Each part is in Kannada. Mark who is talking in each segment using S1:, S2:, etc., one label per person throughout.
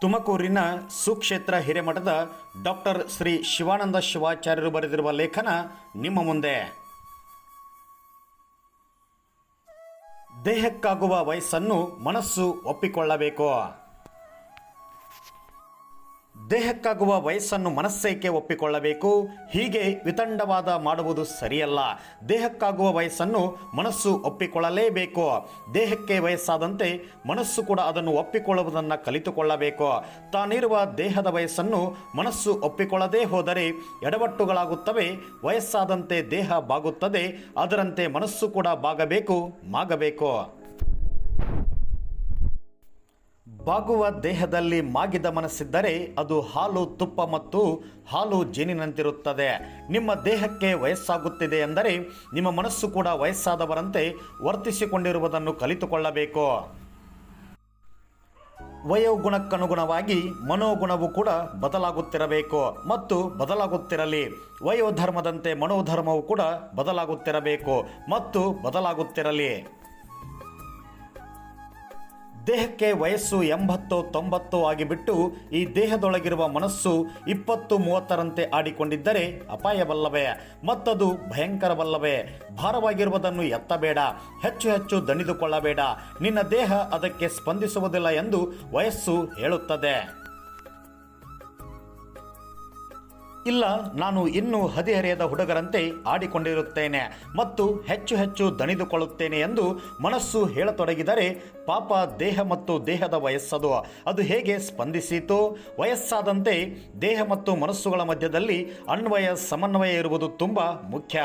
S1: ತುಮಕೂರಿನ ಸುಕ್ಷೇತ್ರ ಹಿರೇಮಠದ ಡಾಕ್ಟರ್ ಶ್ರೀ ಶಿವಾನಂದ ಶಿವಾಚಾರ್ಯರು ಬರೆದಿರುವ ಲೇಖನ ನಿಮ್ಮ ಮುಂದೆ. ದೇಹಕ್ಕಾಗುವ ವಯಸ್ಸನ್ನು ಮನಸ್ಸು ಒಪ್ಪಿಕೊಳ್ಳಬೇಕು. ದೇಹಕ್ಕಾಗುವ ವಯಸ್ಸನ್ನು ಮನಸ್ಸೇಕೆ ಒಪ್ಪಿಕೊಳ್ಳಬೇಕು? ಹೀಗೆ ವಿತಂಡವಾದ ಮಾಡುವುದು ಸರಿಯಲ್ಲ. ದೇಹಕ್ಕಾಗುವ ವಯಸ್ಸನ್ನು ಮನಸ್ಸು ಒಪ್ಪಿಕೊಳ್ಳಲೇಬೇಕು. ದೇಹಕ್ಕೆ ವಯಸ್ಸಾದಂತೆ ಮನಸ್ಸು ಕೂಡ ಅದನ್ನು ಒಪ್ಪಿಕೊಳ್ಳುವುದನ್ನು ಕಲಿತುಕೊಳ್ಳಬೇಕು. ತಾನಿರುವ ದೇಹದ ವಯಸ್ಸನ್ನು ಮನಸ್ಸು ಒಪ್ಪಿಕೊಳ್ಳದೇ ಹೋದರೆ ಎಡವಟ್ಟುಗಳಾಗುತ್ತವೆ, ವಯಸ್ಸಾದಂತೆ ದೇಹ ಬಾಗುತ್ತದೆ, ಅದರಂತೆ ಮನಸ್ಸು ಕೂಡ ಬಾಗಬೇಕು, ಮಾಗಬೇಕು. ಬಾಗುವ ದೇಹದಲ್ಲಿ ಮಾಗಿದ ಮನಸ್ಸಿದ್ದರೆ ಅದು ಹಾಲು ತುಪ್ಪ ಮತ್ತು ಹಾಲು ಜೇನಿನಂತಿರುತ್ತದೆ. ನಿಮ್ಮ ದೇಹಕ್ಕೆ ವಯಸ್ಸಾಗುತ್ತಿದೆ ಎಂದರೆ ನಿಮ್ಮ ಮನಸ್ಸು ಕೂಡ ವಯಸ್ಸಾದವರಂತೆ ವರ್ತಿಸಿಕೊಂಡಿರುವುದನ್ನು ಕಲಿತುಕೊಳ್ಳಬೇಕು. ವಯೋಗುಣಕ್ಕನುಗುಣವಾಗಿ ಮನೋಗುಣವು ಕೂಡ ಬದಲಾಗುತ್ತಿರಬೇಕು ಮತ್ತು ಬದಲಾಗುತ್ತಿರಲಿ. ವಯೋಧರ್ಮದಂತೆ ಮನೋಧರ್ಮವು ಕೂಡ ಬದಲಾಗುತ್ತಿರಬೇಕು ಮತ್ತು ಬದಲಾಗುತ್ತಿರಲಿ. ದೇಹಕ್ಕೆ ವಯಸ್ಸು ಎಂಬತ್ತು ತೊಂಬತ್ತು ಆಗಿಬಿಟ್ಟು ಈ ದೇಹದೊಳಗಿರುವ ಮನಸ್ಸು ಇಪ್ಪತ್ತು ಮೂವತ್ತರಂತೆ ಆಡಿಕೊಂಡಿದ್ದರೆ ಅಪಾಯವಲ್ಲವೇ? ಮತ್ತದು ಭಯಂಕರವಲ್ಲವೇ? ಭಾರವಾಗಿರುವುದನ್ನು ಎತ್ತಬೇಡ, ಹೆಚ್ಚು ಹೆಚ್ಚು ದಣಿದುಕೊಳ್ಳಬೇಡ. ನಿನ್ನ ದೇಹ ಅದಕ್ಕೆ ಸ್ಪಂದಿಸುವುದಿಲ್ಲ ಎಂದು ವಯಸ್ಸು ಹೇಳುತ್ತದೆ. ಇಲ್ಲ, ನಾನು ಇನ್ನೂ ಹದಿಹರೆಯದ ಹುಡುಗರಂತೆ ಆಡಿಕೊಂಡಿರುತ್ತೇನೆ ಮತ್ತು ಹೆಚ್ಚು ಹೆಚ್ಚು ದಣಿದುಕೊಳ್ಳುತ್ತೇನೆ ಎಂದು ಮನಸ್ಸು ಹೇಳತೊಡಗಿದರೆ ಪಾಪ ದೇಹ ಮತ್ತು ದೇಹದ ವಯಸ್ಸದು. ಅದು ಹೇಗೆ ಸ್ಪಂದಿಸಿತು? ವಯಸ್ಸಾದಂತೆ ದೇಹ ಮತ್ತು ಮನಸ್ಸುಗಳ ಮಧ್ಯದಲ್ಲಿ ಅನ್ವಯ, ಸಮನ್ವಯ ಇರುವುದು ತುಂಬ ಮುಖ್ಯ.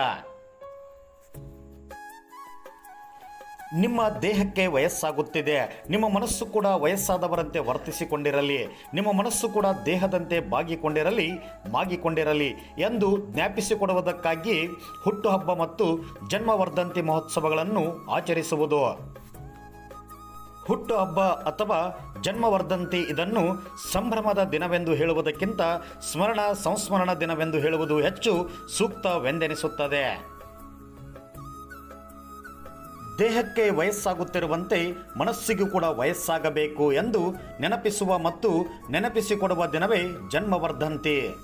S1: ನಿಮ್ಮ ದೇಹಕ್ಕೆ ವಯಸ್ಸಾಗುತ್ತಿದೆ. ನಿಮ್ಮ ಮನಸ್ಸು ಕೂಡ ವಯಸ್ಸಾದವರಂತೆ ವರ್ತಿಸಿಕೊಂಡಿರಲಿ. ನಿಮ್ಮ ಮನಸ್ಸು ಕೂಡ ದೇಹದಂತೆ ಬಾಗಿಕೊಂಡಿರಲಿ, ಮಾಗಿಕೊಂಡಿರಲಿ ಎಂದು ಜ್ಞಾಪಿಸಿಕೊಡುವುದಕ್ಕಾಗಿ ಹುಟ್ಟುಹಬ್ಬ ಮತ್ತು ಜನ್ಮವರ್ಧಂತಿ ಮಹೋತ್ಸವಗಳನ್ನು ಆಚರಿಸುವುದು. ಹುಟ್ಟುಹಬ್ಬ ಅಥವಾ ಜನ್ಮವರ್ಧಂತಿ ಇದನ್ನು ಸಂಭ್ರಮದ ದಿನವೆಂದು ಹೇಳುವುದಕ್ಕಿಂತ ಸ್ಮರಣ ಸಂಸ್ಮರಣ ದಿನವೆಂದು ಹೇಳುವುದು ಹೆಚ್ಚು ಸೂಕ್ತವೆಂದೆನಿಸುತ್ತದೆ. ದೇಹಕ್ಕೆ ವಯಸ್ಸಾಗುತ್ತಿರುವಂತೆ ಮನಸ್ಸಿಗೂ ಕೂಡ ವಯಸ್ಸಾಗಬೇಕು ಎಂದು ನೆನಪಿಸುವ ಮತ್ತು ನೆನಪಿಸಿಕೊಡುವ ದಿನವೇ ಜನ್ಮವರ್ಧಂತಿ.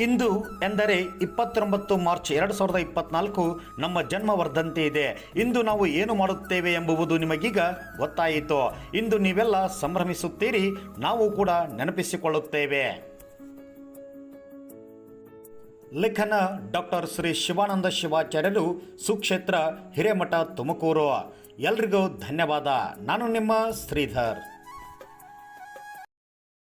S1: ಇಂದು ಎಂದರೆ ಇಪ್ಪತ್ತೊಂಬತ್ತು ಮಾರ್ಚ್ ಎರಡು ಸಾವಿರದ ಇಪ್ಪತ್ನಾಲ್ಕು ನಮ್ಮ ಜನ್ಮವರ್ಧಂತಿ ಇದೆ. ಇಂದು ನಾವು ಏನು ಮಾಡುತ್ತೇವೆ ಎಂಬುವುದು ನಿಮಗೀಗ ಗೊತ್ತಾಯಿತು. ಇಂದು ನೀವೆಲ್ಲ ಸಂಭ್ರಮಿಸುತ್ತೀರಿ, ನಾವು ಕೂಡ ನೆನಪಿಸಿಕೊಳ್ಳುತ್ತೇವೆ. ಲೇಖನ ಡಾಕ್ಟರ್ ಶ್ರೀ ಶಿವಾನಂದ ಶಿವಾಚಾರ್ಯರು ಸುಕ್ಷೇತ್ರ ಹಿರೇಮಠ ತುಮಕೂರು. ಎಲ್ರಿಗೂ ಧನ್ಯವಾದ. ನಾನು ನಿಮ್ಮ ಶ್ರೀಧರ್.